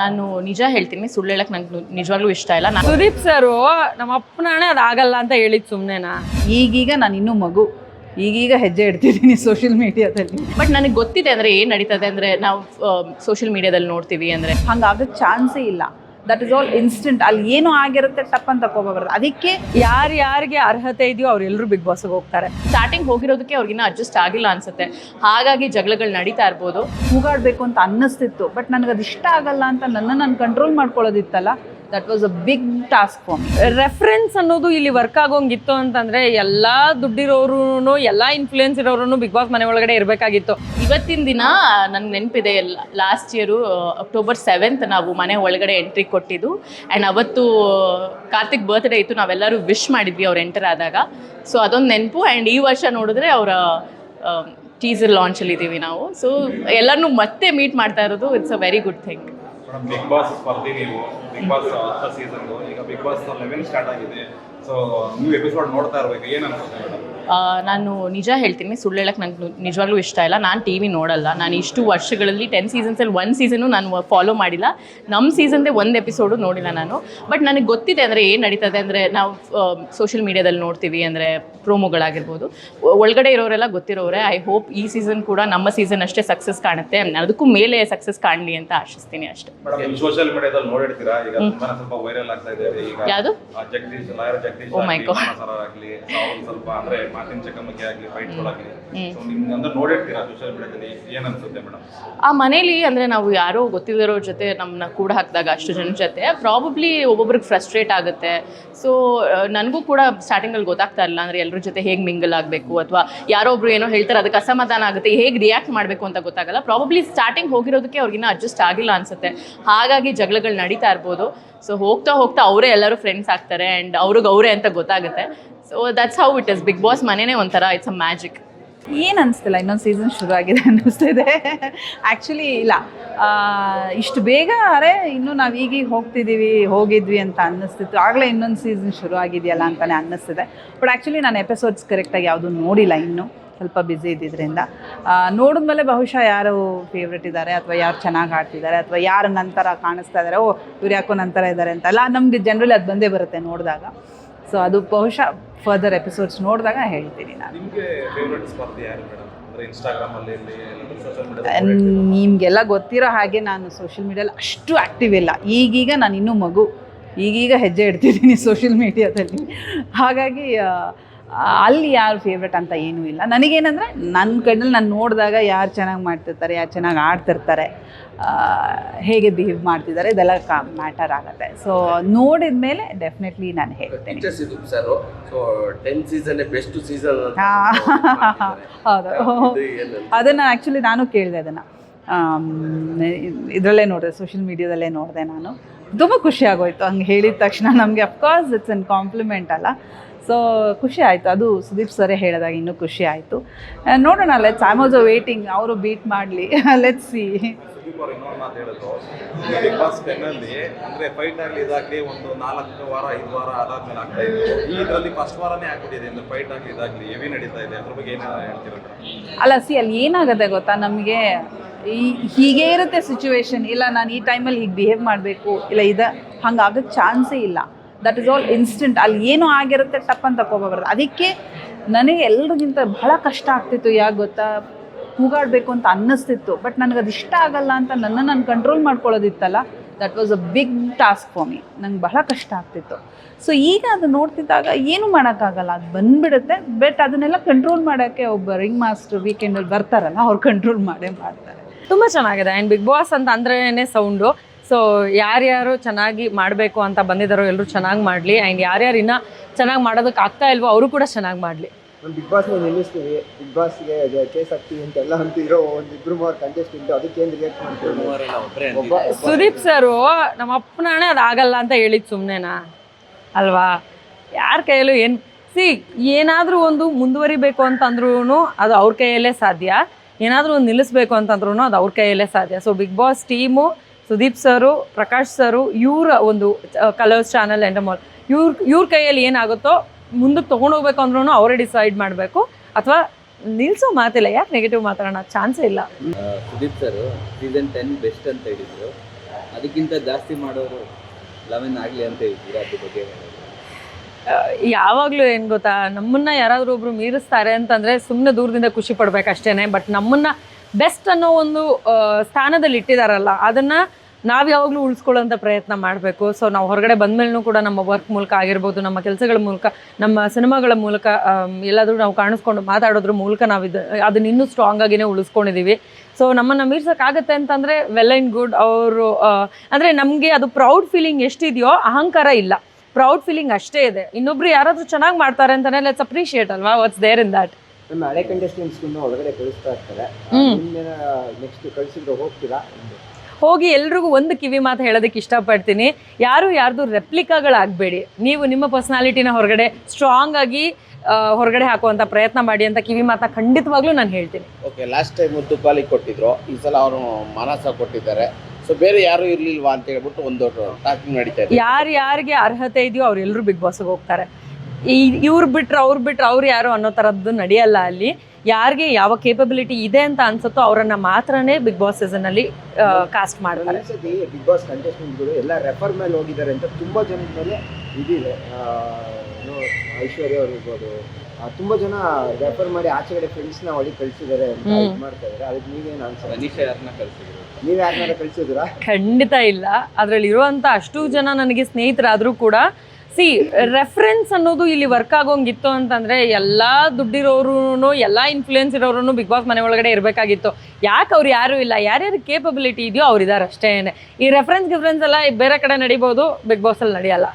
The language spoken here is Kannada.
ನಾನು ನಿಜ ಹೇಳ್ತೀನಿ ಸುಳ್ಳು ಹೇಳಕ್ ನಂಗೆ ನಿಜವಾಗ್ಲೂ ಇಷ್ಟ ಇಲ್ಲ. ನಾನು ಸುದೀಪ್ ಸರ್ ನಮ್ಮ ಅಪ್ಪನಾಣೆ ಅದಾಗಲ್ಲ ಅಂತ ಹೇಳಿದ್ ಸುಮ್ಮನೆನಾ ಈಗೀಗ ನಾನು ಇನ್ನೂ ಮಗು. ಈಗೀಗ ಹೆಜ್ಜೆ ಇಡ್ತಿದ್ದೀನಿ ಸೋಷಿಯಲ್ ಮೀಡಿಯಾದಲ್ಲಿ ಬಟ್ ನನಗೆ ಗೊತ್ತಿದೆ ಅಂದ್ರೆ ಏನು ನಡೀತದೆ ಅಂದ್ರೆ ನಾವು ಸೋಷಿಯಲ್ ಮೀಡಿಯಾದಲ್ಲಿ ನೋಡ್ತೀವಿ ಅಂದ್ರೆ. ಹಂಗಾಗಕ್ಕೆ ಚಾನ್ಸೇ ಇಲ್ಲ. ದಟ್ ಇಸ್ ಆಲ್ ಇನ್ಸ್ಟೆಂಟ್ ಅಲ್ಲಿ ಏನು ಆಗಿರುತ್ತೆ ಟಪ್ ಅಂತ ತಗೋಬಾರ್ದು ಅದಕ್ಕೆ ಯಾರು ಯಾರಿಗೆ ಅರ್ಹತೆ ಇದೆಯೋ ಅವ್ರೆಲ್ಲರೂ ಬಿಗ್ ಬಾಸ್ಗೆ ಹೋಗ್ತಾರೆ. ಸ್ಟಾರ್ಟಿಂಗ್ ಹೋಗಿರೋದಕ್ಕೆ ಅವ್ರಿಗಿನ್ನ ಅಡ್ಜಸ್ಟ್ ಆಗಿಲ್ಲ ಅನ್ಸುತ್ತೆ. ಹಾಗಾಗಿ ಜಗಳಗಳು ನಡೀತಾ ಇರ್ಬೋದು. ಕೂಗಾಡಬೇಕು ಅಂತ ಅನ್ನಿಸ್ತಿತ್ತು. ಬಟ್ ನನಗೆ ಅದು ಇಷ್ಟ ಆಗಲ್ಲ ಅಂತ ನನ್ನ ನಾನು control ಮಾಡ್ಕೊಳ್ಳೋದಿತ್ತಲ್ಲ that was a big task for reference ಅನ್ನೋದು ಇಲ್ಲಿ ವರ್ಕ್ ಆಗೋಂಗಿತ್ತು ಅಂತಂದ್ರೆ ಎಲ್ಲಾ ದುಡ್ಡಿರೋರು ಎಲ್ಲಾ ಇನ್ಫ್ಲೂಯೆನ್ಸ್ ಇರೋರು ಬಿಗ್ ಬಾಸ್ ಮನೆ ಒಳಗಡೆ ಇರಬೇಕಾಗಿತ್ತು. ಇವತ್ತಿನ ದಿನ ನನ್ಗೆ ನೆನಪಿದೆ ಲಾಸ್ಟ್ ಇಯರು ಅಕ್ಟೋಬರ್ ಸೆವೆಂತ್ ನಾವು ಮನೆ ಒಳಗಡೆ ಎಂಟ್ರಿ ಕೊಟ್ಟಿದ್ದು. ಆ್ಯಂಡ್ ಅವತ್ತು, ಕಾರ್ತಿಕ್ ಬರ್ತ್ಡೇ ಇತ್ತು, ನಾವೆಲ್ಲರೂ ವಿಶ್ ಮಾಡಿದ್ವಿ ಅವ್ರು ಎಂಟರ್ ಆದಾಗ. ಸೊ ಅದೊಂದು ನೆನಪು. ಆ್ಯಂಡ್ ಈ ವರ್ಷ ನೋಡಿದ್ರೆ ಅವರ ಟೀಸರ್ ಲಾಂಚಲ್ಲಿ ಇದ್ದೀವಿ ನಾವು. ಸೊ ಎಲ್ಲರನ್ನೂ ಮತ್ತೆ ಮೀಟ್ ಮಾಡ್ತಾ ಇರೋದು it's a very good thing Bigg Boss ಸ್ಪರ್ಧಿ ನೀವು ಬಿಗ್ ಬಾಸ್ ಹತ್ತ ಸೀಸನ್ ಈಗ ಬಿಗ್ ಬಾಸ್ ಲೆವೆನ್ ಸ್ಟಾರ್ಟ್ ಆಗಿದೆ. ಸೊ ನೀವು ಎಪಿಸೋಡ್ ನೋಡ್ತಾ ಇರ್ಬೇಕು, ಏನು ಅನ್ಸುತ್ತೆ ಮೇಡಮ್? ನಾನು ನಿಜ ಹೇಳ್ತೀನಿ ಸುಳ್ಳು ಹೇಳಕ್ಕೆ ನಂಗೆ ನಿಜವಾಗ್ಲೂ ಇಷ್ಟ ಇಲ್ಲ. ನಾನು ಟಿ ವಿ ನೋಡಲ್ಲ. ನಾನು ಇಷ್ಟು ವರ್ಷಗಳಲ್ಲಿ ಟೆನ್ ಸೀಸನ್ಸಲ್ಲಿ ಒಂದು ಸೀಸನು ನಾನು ಫಾಲೋ ಮಾಡಿಲ್ಲ. ನಮ್ಮ ಸೀಸನ್ದೇ ಒಂದು ಎಪಿಸೋಡು ನೋಡಿಲ್ಲ ನಾನು. ಬಟ್ ನನಗೆ ಗೊತ್ತಿದೆ ಅಂದರೆ ಏನು ನಡೀತದೆ ಅಂದರೆ ನಾವು ಸೋಷಿಯಲ್ ಮೀಡಿಯಾದಲ್ಲಿ ನೋಡ್ತೀವಿ ಅಂದರೆ ಪ್ರೋಮೋಗಳಾಗಿರ್ಬೋದು ಒಳಗಡೆ ಇರೋರೆಲ್ಲ ಗೊತ್ತಿರೋರೆ ಐ ಹೋಪ್ ಈ ಸೀಸನ್ ಕೂಡ ನಮ್ಮ ಸೀಸನ್ ಅಷ್ಟೇ ಸಕ್ಸಸ್ ಕಾಣುತ್ತೆ. ಅದಕ್ಕೂ ಮೇಲೆ ಸಕ್ಸಸ್ ಕಾಣಲಿ ಅಂತ ಆಶಿಸ್ತೀನಿ ಅಷ್ಟೇ. ಸೋಷಿಯಲ್ ಮೀಡಿಯಾದಲ್ಲಿ ನೋಡಿರ್ತೀರಾ? ಈಗ ಸ್ವಲ್ಪ ವೈರಲ್ ಆಗ್ತಾ ಇದೆ. ಈಗ ಯಾವುದು? ಜಗದೀಶ್ ಲಾಯರ್ ಸರ್ ಆಗ್ಲಿ ಅವ್ರು ಸ್ವಲ್ಪ ಅಂದ್ರೆ ಮಾತಿನ ಚಕಮಕಿ ಆಗ್ಲಿ ಫೈಟ್ಗಳಾಗ್ಲಿ ಸೊ ನಿಮ್ಗೆ ಅಂದ್ರೆ ನೋಡಿರ್ತೀರಾ ಸೋಷಿಯಲ್ ಮೀಡಿಯಾದಲ್ಲಿ ಏನ್ ಅನ್ಸುತ್ತೆ ಮೇಡಮ್? ಆ ಮನೇಲಿ ಅಂದರೆ ನಾವು ಯಾರೋ ಗೊತ್ತಿರೋ ಜೊತೆ ನಮ್ಮನ್ನ ಕೂಡ ಹಾಕಿದಾಗ ಅಷ್ಟು ಜನ ಜೊತೆ ಪ್ರಾಬಬ್ಲಿ ಒಬ್ಬೊಬ್ರಿಗೆ ಫ್ರಸ್ಟ್ರೇಟ್ ಆಗುತ್ತೆ. ಸೊ ನನಗೂ ಕೂಡ ಸ್ಟಾರ್ಟಿಂಗಲ್ಲಿ ಗೊತ್ತಾಗ್ತಾ ಇಲ್ಲ ಅಂದರೆ ಎಲ್ಲರ ಜೊತೆ ಹೇಗೆ ಮಿಂಗಲ್ ಆಗಬೇಕು ಅಥವಾ ಯಾರೋ ಒಬ್ರು ಏನೋ ಹೇಳ್ತಾರೆ ಅದಕ್ಕೆ ಅಸಮಾಧಾನ ಆಗುತ್ತೆ ಹೇಗೆ ರಿಯಾಕ್ಟ್ ಮಾಡಬೇಕು ಅಂತ ಗೊತ್ತಾಗಲ್ಲ. ಪ್ರಾಬಬ್ಲಿ ಸ್ಟಾರ್ಟಿಂಗ್ ಹೋಗಿರೋದಕ್ಕೆ ಅವ್ರಿಗಿನ್ನ ಅಡ್ಜಸ್ಟ್ ಆಗಿಲ್ಲ ಅನ್ಸುತ್ತೆ. ಹಾಗಾಗಿ ಜಗಳಗಳು ನಡೀತಾ ಇರ್ಬೋದು. ಸೊ ಹೋಗ್ತಾ ಹೋಗ್ತಾ ಅವರೇ ಎಲ್ಲರೂ ಫ್ರೆಂಡ್ಸ್ ಆಗ್ತಾರೆ ಆ್ಯಂಡ್ ಅವ್ರಿಗೆ ಅವರೇ ಅಂತ ಗೊತ್ತಾಗುತ್ತೆ. So that's how it is Bigg Boss ಮನೇನೆ ಒಂಥರ ಇಟ್ಸ್ ಅ ಮ್ಯಾಜಿಕ್ ಏನು ಅನಿಸ್ತಿಲ್ಲ? ಇನ್ನೊಂದು ಸೀಸನ್ ಶುರು ಆಗಿದೆ ಅನ್ನಿಸ್ತಿದೆ. ಆ್ಯಕ್ಚುಲಿ ಇಲ್ಲ. ಇಷ್ಟು ಬೇಗ, ಅರೆ, ಇನ್ನೂ ನಾವು ಈಗೀಗ ಹೋಗ್ತಿದ್ದೀವಿ ಹೋಗಿದ್ವಿ ಅಂತ ಅನ್ನಿಸ್ತಿತ್ತು. ಆಗಲೇ ಇನ್ನೊಂದು ಸೀಸನ್ ಶುರು ಆಗಿದೆಯಲ್ಲ ಅಂತಲೇ ಅನ್ನಿಸ್ತಿದೆ. ಬಟ್ ಆ್ಯಕ್ಚುಲಿ ನಾನು ಎಪಿಸೋಡ್ಸ್ ಕರೆಕ್ಟಾಗಿ ಯಾವುದೂ ನೋಡಿಲ್ಲ ಇನ್ನೂ. ಸ್ವಲ್ಪ ಬ್ಯುಸಿ ಇದ್ದಿದ್ದರಿಂದ ನೋಡಿದ್ಮೇಲೆ ಬಹುಶಃ ಯಾರು ಫೇವ್ರೆಟ್ ಇದ್ದಾರೆ ಅಥವಾ ಯಾರು ಚೆನ್ನಾಗಿ ಆಡ್ತಿದ್ದಾರೆ ಅಥವಾ ಯಾರು ನಂತರ ಕಾಣಿಸ್ತಾ ಇದ್ದಾರೆ ಓ, ಇವ್ರು ಯಾಕೋ ನಂತರ ಇದ್ದಾರೆ ಅಂತ. ಅಲ್ಲ, ನಮಗೆ ಜನರಲಿ ಅದು ಬಂದೇ ಬರುತ್ತೆ ನೋಡಿದಾಗ. ಸೊ ಅದು ಬಹುಶಃ ಫರ್ದರ್ ಎಪಿಸೋಡ್ಸ್ ನೋಡಿದಾಗ ಹೇಳ್ತೀನಿ ನಾನು. ನಿಮಗೆಲ್ಲ ಗೊತ್ತಿರೋ ಹಾಗೆ ನಾನು ಸೋಷಿಯಲ್ ಮೀಡಿಯಲ್ಲಿ ಅಷ್ಟು ಆ್ಯಕ್ಟಿವ್ ಇಲ್ಲ. ಈಗೀಗ ನಾನು ಇನ್ನೂ ಮಗು. ಈಗೀಗ ಹೆಜ್ಜೆ ಇಡ್ತಿದ್ದೀನಿ ಸೋಷಿಯಲ್ ಮೀಡಿಯಾದಲ್ಲಿ ಹಾಗಾಗಿ ಅಲ್ಲಿ ಯಾರು ಫೇವ್ರೆಟ್ ಅಂತ ಏನೂ ಇಲ್ಲ. ನನಗೇನಂದರೆ ನನ್ನ ಕಣ್ಣಲ್ಲಿ ನಾನು ನೋಡಿದಾಗ ಯಾರು ಚೆನ್ನಾಗಿ ಮಾಡ್ತಿರ್ತಾರೆ ಯಾರು ಚೆನ್ನಾಗಿ ಆಡ್ತಿರ್ತಾರೆ. ಹೇಗೆ ಬಿಹೇವ್ ಮಾಡ್ತಿದ್ದಾರೆ ಇದೆಲ್ಲ ಕಾ ಮ್ಯಾಟರ್ ಆಗುತ್ತೆ. ಸೊ ನೋಡಿದ ಮೇಲೆ ಡೆಫಿನೆಟ್ಲಿ ನಾನು ಹೇಳ್ತೇನೆ. ಹೌದು. ಅದನ್ನು ಆ್ಯಕ್ಚುಲಿ ನಾನು ಕೇಳಿದೆ ಅದನ್ನು. ಇದರಲ್ಲೇ ನೋಡಿದೆ ಸೋಷಿಯಲ್ ಮೀಡಿಯಾದಲ್ಲೇ ನೋಡಿದೆ ನಾನು. ತುಂಬ ಖುಷಿ ಆಗೋಯ್ತು ಹಂಗೆ ಹೇಳಿದ ತಕ್ಷಣ. ನಮಗೆ of course it's a compliment ಅಲ್ಲ. ಸೊ ಖುಷಿ ಆಯಿತು. ಅದು ಸುದೀಪ್ ಸರೇ ಹೇಳಿದಾಗ ಇನ್ನೂ ಖುಷಿ ಆಯಿತು. ನೋಡೋಣ ಲೆಟ್ಸ್ ಐ ಮೋಸ್ ವೇಟಿಂಗ್ ಅವರು ಬೀಟ್ ಮಾಡಲಿ. ಲೆಟ್ಸ್ ಸಿ ಸುದೀಪ್ ಅವ್ರು ಇನ್ನೊಂದು ಮಾತು ಹೇಳಿದ್ರು. ಬಿಗ್ ಬಾಸ್ ಟೆನ್ ಅಲ್ಲಿ ಫೈಟ್ ಆಗ್ಲಿ ಇದಾಗ್ಲಿ ಒಂದು ನಾಲ್ಕು ವಾರ ಐದು ವಾರ ಅದಾದ್ಮೇಲೆ ಆಗ್ತಾ ಇತ್ತು. ಈ ಇದರಲ್ಲಿ ಫಸ್ಟ್ ವಾರನೇ ಆಗ್ಬಿಟ್ಟಿದೆ ಅಂದ್ರೆ ಫೈಟ್ ಆಗ್ಲಿ ಇದಾಗ್ಲಿ ಹೆವಿ ನಡೀತಾ ಇದೆ. ಅದ್ರ ಬಗ್ಗೆ ಏನೇನು ಹೇಳ್ತೀರಾ ಅಲ್ಲ ಸಿ ಅಲ್ಲಿ ಏನಾಗುತ್ತೆ ಗೊತ್ತಾ? ನಮಗೆ ಈ ಹೀಗೆ ಇರುತ್ತೆ ಸಿಚುವೇಶನ್ ಇಲ್ಲ ನಾನು ಈ ಟೈಮಲ್ಲಿ ಹೀಗೆ ಬಿಹೇವ್ ಮಾಡಬೇಕು. ಇಲ್ಲ ಇದು ಹಂಗಾಗಕ್ಕೆ ಚಾನ್ಸೇ ಇಲ್ಲ. ದಟ್ ಇಸ್ ಆಲ್ ಇನ್ಸ್ಟೆಂಟ್ ಅಲ್ಲಿ ಏನು ಆಗಿರುತ್ತೆ ತಪ್ಪನ್ನು ತಕೋಬಾರ್ದು ಅದಕ್ಕೆ ನನಗೆ ಎಲ್ರಿಗಿಂತ ಬಹಳ ಕಷ್ಟ ಆಗ್ತಿತ್ತು ಯಾಕೆ ಗೊತ್ತಾ? ಕೂಗಾಡಬೇಕು ಅಂತ ಅನ್ನಿಸ್ತಿತ್ತು. ಬಟ್ ನನಗೆ ಅದು ಇಷ್ಟ ಆಗಲ್ಲ ಅಂತ ನನ್ನನ್ನು ನಾನು control ಮಾಡ್ಕೊಳ್ಳೋದಿತ್ತಲ್ಲ that was a big task for me ನಂಗೆ ಬಹಳ ಕಷ್ಟ ಆಗ್ತಿತ್ತು. ಸೊ ಈಗ ಅದು ನೋಡ್ತಿದ್ದಾಗ ಏನು ಮಾಡೋಕ್ಕಾಗಲ್ಲ. ಅದು ಬಂದ್ಬಿಡುತ್ತೆ ಬಟ್ ಅದನ್ನೆಲ್ಲ ಕಂಟ್ರೋಲ್ ಮಾಡೋಕ್ಕೆ ಒಬ್ಬ ರಿಂಗ್ ಮಾಸ್ಟರ್ ವೀಕೆಂಡಲ್ಲಿ ಬರ್ತಾರಲ್ಲ, ಅವ್ರು ಕಂಟ್ರೋಲ್ ಮಾಡೇ ಮಾಡ್ತಾರೆ. ತುಂಬ ಚೆನ್ನಾಗಿದೆ. ಆ್ಯಂಡ್ ಬಿಗ್ ಬಾಸ್ ಅಂತ ಅಂದ್ರೇ ಸೌಂಡು ಸೊ ಯಾರ್ಯಾರು ಚೆನ್ನಾಗಿ ಮಾಡಬೇಕು ಅಂತ ಬಂದಿದ್ದಾರೋ ಎಲ್ಲರೂ ಚೆನ್ನಾಗಿ ಮಾಡಲಿ. ಆ್ಯಂಡ್ ಯಾರ್ಯಾರು ಇನ್ನೂ ಚೆನ್ನಾಗಿ ಮಾಡೋದಕ್ಕೆ ಆಗ್ತಾ ಇಲ್ವೋ ಅವರು ಕೂಡ ಚೆನ್ನಾಗಿ ಮಾಡಲಿ. ಬಿಗ್ ಬಾಸ್ನ ನಿಲ್ಲಿಸ್ತೀವಿ. ಬಿಗ್ ಬಾಸ್ಗೆ ಕೇಸ್ ಹಾಕ್ತೀವಿ ಅಂತೆಲ್ಲ ಅಂತಿರೋ ಒಂದು ಇಬ್ರು ಮೂವರು ಕಂಟೆಸ್ಟೆಂಟ್ ಅದಕ್ಕೇನು ರಿಯಾಕ್ಟ್ ಮಾಡ್ತೀವಿ? ಸುದೀಪ್ ಸರು ನಮ್ಮ ಅಪ್ಪನಾಣೆ ಅದಾಗಲ್ಲ ಅಂತ ಹೇಳಿದ್ ಸುಮ್ಮನೆನಾ ಅಲ್ವಾ? ಯಾರ ಕೈಯಲ್ಲೂ ಏನು ಸಿ ಏನಾದರೂ ಒಂದು ಮುಂದುವರಿಬೇಕು ಅಂತಂದ್ರೂ ಅದು ಅವ್ರ ಕೈಯಲ್ಲೇ ಸಾಧ್ಯ. ಏನಾದರೂ ಒಂದು ನಿಲ್ಲಿಸ್ಬೇಕು ಅಂತಂದ್ರೂ ಅದು ಅವ್ರ ಕೈಯಲ್ಲೇ ಸಾಧ್ಯ. So Bigg Boss team Sudeep sir Prakash sir ಇವರ ಒಂದು ಕಲರ್ಸ್ ಚಾನಲ್ ಎಂಡಮಾಲ್ ಇವ್ರ ಇವ್ರ ಕೈಯಲ್ಲಿ ಏನಾಗುತ್ತೋ ಮುಂದಕ್ಕೆ ತೊಗೊಂಡೋಗ್ಬೇಕು ಅಂದ್ರೂ ಅವರೇ ಡಿಸೈಡ್ ಮಾಡಬೇಕು. ಅಥವಾ ನಿಲ್ಸೋ ಮಾತಿಲ್ಲ ಯಾಕೆ ನೆಗೆಟಿವ್ ಮಾತಾಡೋಣ? ಚಾನ್ಸೇ ಇಲ್ಲ. Sudeep sir season ten best ಅಂತ ಹೇಳಿದ್ರು. ಅದಕ್ಕಿಂತ ಜಾಸ್ತಿ ಮಾಡೋರು ಲೆವೆನ್ ಆಗಲಿ ಅಂತ ಹೇಳ್ತೀರಾ? ಅದ್ರ ಬಗ್ಗೆ ಯಾವಾಗಲೂ ಏನು ಗೊತ್ತಾ ನಮ್ಮನ್ನ ಯಾರಾದರೂ ಒಬ್ರು ಮೀರಿಸ್ತಾರೆ ಅಂತಂದರೆ ಸುಮ್ಮನೆ ದೂರದಿಂದ ಖುಷಿ ಪಡ್ಬೇಕಷ್ಟೇ ಬಟ್ ನಮ್ಮನ್ನ ಬೆಸ್ಟ್ ಅನ್ನೋ ಒಂದು ಸ್ಥಾನದಲ್ಲಿ ಇಟ್ಟಿದಾರಲ್ಲ ಅದನ್ನು ನಾವು ಯಾವಾಗಲೂ ಉಳಿಸ್ಕೊಳ್ಳೋಂಥ ಪ್ರಯತ್ನ ಮಾಡಬೇಕು. ಸೊ ನಾವು ಹೊರಗಡೆ ಬಂದಮೇಲೂ ಕೂಡ ನಮ್ಮ ವರ್ಕ್ ಮೂಲಕ ಆಗಿರ್ಬೋದು ನಮ್ಮ ಕೆಲಸಗಳ ಮೂಲಕ ನಮ್ಮ ಸಿನಿಮಾಗಳ ಮೂಲಕ ಎಲ್ಲಾದರೂ ನಾವು ಕಾಣಿಸ್ಕೊಂಡು ಮಾತಾಡೋದ್ರ ಮೂಲಕ ನಾವು ಇದು ಅದನ್ನ ಇನ್ನೂ ಸ್ಟ್ರಾಂಗ್ ಆಗಿನೇ ಉಳಿಸ್ಕೊಂಡಿದ್ದೀವಿ ಸೊ ನಮ್ಮನ್ನು ಮೀರ್ಸೋಕ್ಕಾಗತ್ತೆ ಅಂತಂದರೆ ವೆಲ್ ಆ್ಯಂಡ್ ಗುಡ್ ಅವರು ಅಂದರೆ ನಮಗೆ ಅದು ಪ್ರೌಡ್ ಫೀಲಿಂಗ್ ಎಷ್ಟಿದೆಯೋ ಅಹಂಕಾರ ಇಲ್ಲ. ಪ್ರೌಡ್ ಫೀಲಿಂಗ್ ಅಷ್ಟೇ ಇದೆ. ಇನ್ನೊಬ್ರು ಯಾರಾದರೂ ಚೆನ್ನಾಗಿ ಮಾಡ್ತಾರೆ ಅಂತಾನೆ ಲೆಟ್ಸ್ ಅಪ್ರಿಷಿಯೇಟ್ ಅಲ್ವಾ? ವಾಟ್ಸ್ ದೇರ್ ಇನ್ ದಟ್ ನಮ್ಮ ಹಳೆ ಕಂಟೆಸ್ಟೆಂಟ್ಸ್ಗೂ ಒಳಗಡೆ ಕಳಿಸ್ತಾ ಇರ್ತಾರೆ. ನೆಕ್ಸ್ಟ್ ಕಳಿಸಿದ್ರೆ ಹೋಗ್ತೀರಾ? ಹೋಗಿ ಎಲ್ರಿಗೂ ಒಂದು ಕಿವಿ ಮಾತು ಹೇಳೋದಕ್ಕೆ ಇಷ್ಟಪಡ್ತೀನಿ. ಯಾರು ಯಾರ್ದು ರೆಪ್ಲಿಕಾಗಳಾಗಬೇಡಿ. ನೀವು ನಿಮ್ಮ ಪರ್ಸ್ನಾಲಿಟಿನ ಹೊರಗಡೆ ಸ್ಟ್ರಾಂಗ್ ಆಗಿ ಹೊರಗಡೆ ಹಾಕುವಂಥ ಪ್ರಯತ್ನ ಮಾಡಿ ಅಂತ ಕಿವಿ ಮಾತನ್ನ ಖಂಡಿತವಾಗ್ಲೂ ನಾನು ಹೇಳ್ತೀನಿ. ಓಕೆ ಲಾಸ್ಟ್ ಟೈಮ್ ತುಪ್ಪಾಲಿ ಕೊಟ್ಟಿದ್ರು. ಈ ಸಲ ಅವರು ಮಾನಸ ಕೊಟ್ಟಿದ್ದಾರೆ. ಸೊ ಬೇರೆ ಯಾರು ಇರ್ಲಿಲ್ವಾ ಅಂತ ಹೇಳ್ಬಿಟ್ಟು ಒಂದು ಟಾಕಿಂಗ್ ನಡೀತಾ ಇದೆ. ಯಾರು ಯಾರಿಗೆ ಅರ್ಹತೆ ಇದೆಯೋ ಅವ್ರೆಲ್ಲರೂ ಬಿಗ್ ಬಾಸ್ಗೆ ಹೋಗ್ತಾರೆ. ಈ ಇವ್ರು ಬಿಟ್ರೆ ಅವ್ರು ಬಿಟ್ರೆ ಅವ್ರು ಯಾರು ಅನ್ನೋ ಥರದ್ದು ನಡೆಯಲ್ಲ ಅಲ್ಲಿ. ಯಾರಿಗೆ ಯಾವ ಕೇಪಬಿಲಿಟಿ ಇದೆ ಅಂತ ಅನ್ಸುತ್ತೋ ಅವರನ್ನ ಮಾತ್ರನೇ ಬಿಗ್ ಬಾಸ್ ಸೀಸನ್ ಅಲ್ಲಿ ಕಾಸ್ಟ್ ಮಾಡ್ತಾರೆ ಬಿಗ್ ಬಾಸ್ ಕಂಟೆಸ್ಟೆಂಟ್ಗಳು ಎಲ್ಲ ರೆಫರ್ ಮೇಲೆ ಹೋಗಿದ್ದಾರೆ ಅಂತ ತುಂಬಾ ಜನದ ಮೇಲೆ ಇದಿದೆ. ಆ, ಐಶ್ವರ್ಯ ಅವ್ರು ಇರ್ಬೋದು. ಆ, ತುಂಬಾ ಜನ ರೆಫರ್ ಮಾಡಿ ಆಚೆ ಕಡೆ ಫ್ರೆಂಡ್ಸ್ನ ಒಳಗೆ ಕಳ್ಸಿದ್ದಾರೆ ಅಂತ. ಇದು ಮಾಡ್ತಾ ಇದ್ದಾರೆ ಅದಕ್ಕೆ ನೀವೇನು ಅನ್ಸ ಅನೀಶಾ ಯಾರನ್ನ ಕಳ್ಸಿದ್ರು ನೀವು ಯಾರನ್ನ ಕಳ್ಸಿದ್ರಾ ಖಂಡಿತ ಇಲ್ಲ. ಅದ್ರಲ್ಲಿ ಇರುವಂತ ಅಷ್ಟು ಜನ ನನಗೆ ಸ್ನೇಹಿತರಾದ್ರೂ ಕೂಡ ಸಿ ರೆಫರೆನ್ಸ್ ಅನ್ನೋದು ಇಲ್ಲಿ ವರ್ಕ್ ಆಗೋಂಗಿತ್ತು ಅಂತಂದ್ರೆ ಎಲ್ಲ ದುಡ್ಡಿರೋರು ಎಲ್ಲ ಇನ್ಫ್ಲೂಯೆನ್ಸ್ ಇರೋರು ಬಿಗ್ ಬಾಸ್ ಮನೆ ಒಳಗಡೆ ಇರಬೇಕಾಗಿತ್ತು. ಯಾಕೆ ಅವ್ರು ಯಾರು ಇಲ್ಲ? ಯಾರ್ಯಾರು ಕೇಪಬಿಲಿಟಿ ಇದೆಯೋ ಅವ್ರು ಅಷ್ಟೇ ಈ ರೆಫರೆನ್ಸ್ ಗಿಫರೆನ್ಸ್ ಎಲ್ಲ ಬೇರೆ ಕಡೆ ನಡಿಬೋದು ಬಿಗ್ ಬಾಸ್ ಅಲ್ಲಿ ನಡೆಯಲ್ಲ.